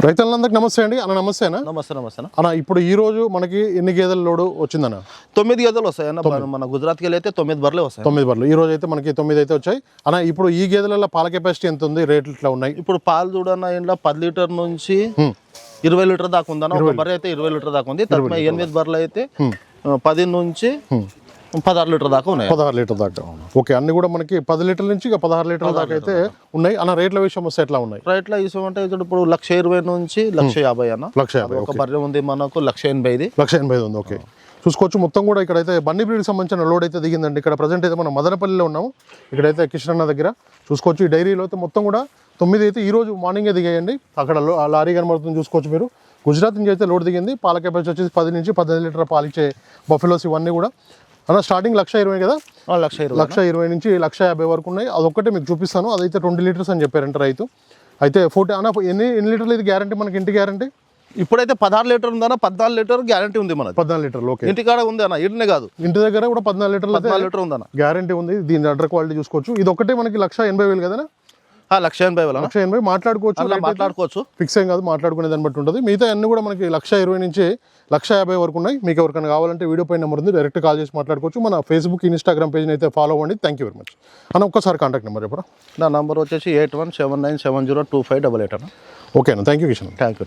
రైతులందరికీ నమస్తే అండి. అన్న నమస్తే అన్న. నమస్తే నమస్తే అన్న. ఇప్పుడు ఈ రోజు మనకి ఎన్ని గేదెల లోడు వచ్చిందన్న? తొమ్మిది గేదెలు వస్తాయి అన్న. మన- గుజరాత్కి వెళ్ళి అయితే తొమ్మిది బర్రెలు వస్తాయి. తొమ్మిది బర్రెలు. ఈ రోజు అయితే మనకి తొమ్మిది అయితే వచ్చాయి. అన్న ఇప్పుడు ఈ గేదెలలో పాల కెపాసిటీ ఎంత ఉంది? రేట్లు ఇట్లా ఉన్నాయి. ఇప్పుడు పాలు చూడన్న ఇంట్లో పది లీటర్ నుంచి ఇరవై లీటర్ దాకా ఉందన్న. ఒక బర్రె అయితే ఇరవై లీటర్ దాకా ఉంది. తర్వాత ఎనిమిది బర్రెలు అయితే పది నుంచి పదహారు లీటర్ దాకా ఉన్నాయి. పదహారు లీటర్ దాకా ఓకే అన్ని కూడా మనకి పది లీటర్ల నుంచి ఇక పదహారు లీటర్ల దాకా అయితే ఉన్నాయి. అన్న రేట్ల విషయం వస్తే ఎట్లా ఉన్నాయి? రైట్లో ఇసుమంటే ఇప్పుడు ఇప్పుడు లక్ష ఇరవై నుంచి లక్ష యాభై అన్న. లక్ష యాభై ఒక బర్రె ఉంది మనకు లక్ష ఎనభైది లక్ష ఎనభై ఉంది ఓకే. చూసుకోవచ్చు మొత్తం కూడా ఇక్కడైతే బండి బ్రీడ్కి సంబంధించిన లోడ్ అయితే దిగిందండి. ఇక్కడ ప్రజెంట్ అయితే మనం మదనపల్లిలో ఉన్నాము. ఇక్కడైతే కిషన్ దగ్గర చూసుకోవచ్చు. ఈ డైరీలో అయితే మొత్తం కూడా తొమ్మిది అయితే ఈ రోజు మార్నింగే దిగాయండి. అక్కడ లారీ కనబడుతుంది చూసుకోవచ్చు మీరు. గుజరాత్ నుంచి అయితే లోడ్ దిగింది. పాల కెపాసిటీ వచ్చేసి పది నుంచి పద్దెనిమిది లీటర్ పాలు ఇచ్చే బఫెలోస్ ఇవన్నీ కూడా. అన్న స్టార్టింగ్ లక్ష ఇరవై కదా? లక్ష ఇరవై లక్ష ఇరవై నుంచి లక్ష యాభై వరకు ఉన్నాయి. అదొక్కటే మీకు చూపిస్తాను. అదైతే ట్వంటీ లీటర్స్ అని చెప్పారంట రైతు. అయితే ఫోర్టీ అన్న ఎన్ని ఎన్ని లీటర్లు ఇది గ్యారంటీ మనకి ఇంటి గ్యారంటీ ఇప్పుడైతే పదహారు లీటర్ ఉందన్న పద్నాలుగు లీటర్ గ్యారంటీ ఉంది మనది. పద్నాలుగు లీటర్లు ఓకే. ఇంటికాడ ఉంది అన్న ఇంటినే కాదు. ఇంటి దగ్గర కూడా పద్నాలుగు లీటర్లు పద్నాలుగు లీటర్ ఉందన్న. గ్యారంటీ ఉంది. దీని అడ్డర్ క్వాలిటీ చూసుకోవచ్చు. ఇది ఒకటే మనకి లక్ష ఎనభై వేలు కదా లక్ష ఎనభై వేల లక్ష ఎనభై మాట్లాడుకోవచ్చు మాట్లాడుకోవచ్చు. ఫిక్స్ ఏం కాదు మాట్లాడుకునే దాన్ని బట్టి ఉంటుంది. మిగతా అన్ని కూడా మనకి లక్ష ఇరవై నుంచి లక్ష యాభై వరకు ఉన్నాయి. మీకు ఎవరికైనా కావాలంటే వీడియో పైన నెంబర్ ఉంది డైరెక్ట్ కాల్ చేసి మాట్లాడుకోవచ్చు. మన ఫేస్బుక్ ఇన్స్టాగ్రామ్ పేజ్ని అయితే ఫాలో అవ్వండి. థ్యాంక్ యూ వెరీ మచ్ అన్న ఒక్కసారి కాంటాక్ట్ నెంబర్ చెప్పరా? నా నంబర్ వచ్చేసి eight one seven nine seven zero two five double eight అన్న. ఓకే అన్న thank you Kishan thank you